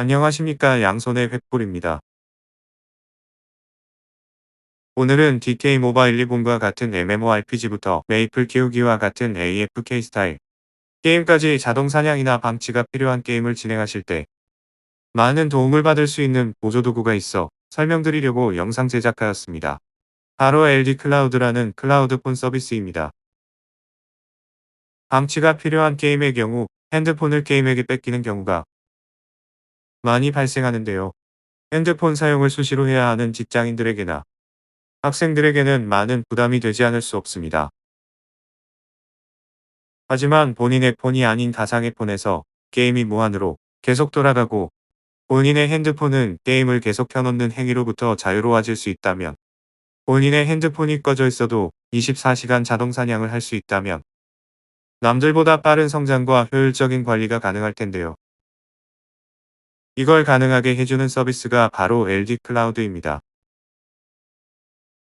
안녕하십니까 양손의 횃불입니다. 오늘은 DK 모바일 리본과 같은 MMORPG부터 메이플 키우기와 같은 AFK 스타일 게임까지 자동 사냥이나 방치가 필요한 게임을 진행하실 때 많은 도움을 받을 수 있는 보조도구가 있어 설명드리려고 영상 제작하였습니다. 바로 LD 클라우드라는 클라우드폰 서비스입니다. 방치가 필요한 게임의 경우 핸드폰을 게임에게 뺏기는 경우가 많이 발생하는데요. 핸드폰 사용을 수시로 해야 하는 직장인들에게나 학생들에게는 많은 부담이 되지 않을 수 없습니다. 하지만 본인의 폰이 아닌 가상의 폰에서 게임이 무한으로 계속 돌아가고 본인의 핸드폰은 게임을 계속 켜놓는 행위로부터 자유로워질 수 있다면 본인의 핸드폰이 꺼져 있어도 24시간 자동 사냥을 할 수 있다면 남들보다 빠른 성장과 효율적인 관리가 가능할 텐데요. 이걸 가능하게 해주는 서비스가 바로 LD 클라우드입니다.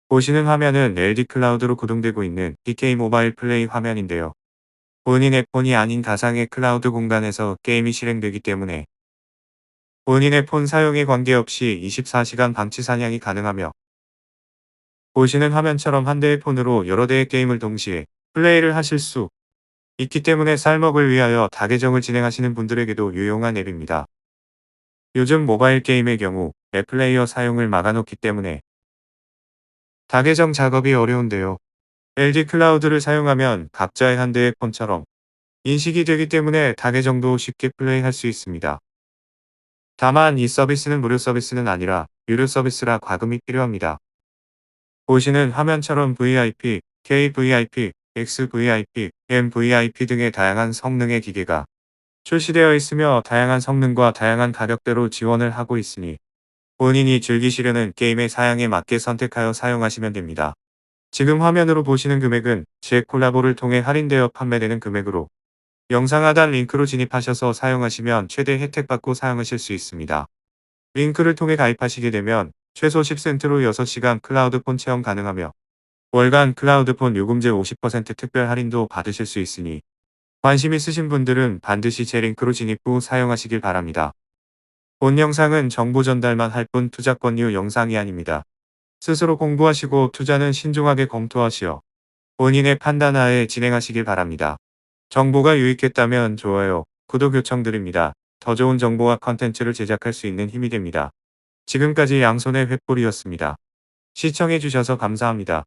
보시는 화면은 LD 클라우드로 구동되고 있는 DK 모바일 플레이 화면인데요. 본인의 폰이 아닌 가상의 클라우드 공간에서 게임이 실행되기 때문에 본인의 폰 사용에 관계없이 24시간 방치 사냥이 가능하며 보시는 화면처럼 한 대의 폰으로 여러 대의 게임을 동시에 플레이를 하실 수 있기 때문에 쌀먹을 위하여 다계정을 진행하시는 분들에게도 유용한 앱입니다. 요즘 모바일 게임의 경우 앱 플레이어 사용을 막아놓기 때문에 다계정 작업이 어려운데요. LG 클라우드를 사용하면 각자의 한 대의 폰처럼 인식이 되기 때문에 다계정도 쉽게 플레이할 수 있습니다. 다만 이 서비스는 무료 서비스는 아니라 유료 서비스라 과금이 필요합니다. 보시는 화면처럼 VIP, KVIP, XVIP, MVIP 등의 다양한 성능의 기계가 출시되어 있으며 다양한 성능과 다양한 가격대로 지원을 하고 있으니 본인이 즐기시려는 게임의 사양에 맞게 선택하여 사용하시면 됩니다. 지금 화면으로 보시는 금액은 제 콜라보를 통해 할인되어 판매되는 금액으로 영상 하단 링크로 진입하셔서 사용하시면 최대 혜택받고 사용하실 수 있습니다. 링크를 통해 가입하시게 되면 최소 10센트로 6시간 클라우드폰 체험 가능하며 월간 클라우드폰 요금제 50% 특별 할인도 받으실 수 있으니 관심 있으신 분들은 반드시 제 링크로 진입 후 사용하시길 바랍니다. 본 영상은 정보 전달만 할 뿐 투자 권유 영상이 아닙니다. 스스로 공부하시고 투자는 신중하게 검토하시어 본인의 판단하에 진행하시길 바랍니다. 정보가 유익했다면 좋아요, 구독 요청드립니다. 더 좋은 정보와 컨텐츠를 제작할 수 있는 힘이 됩니다. 지금까지 양손의 횃불이었습니다. 시청해주셔서 감사합니다.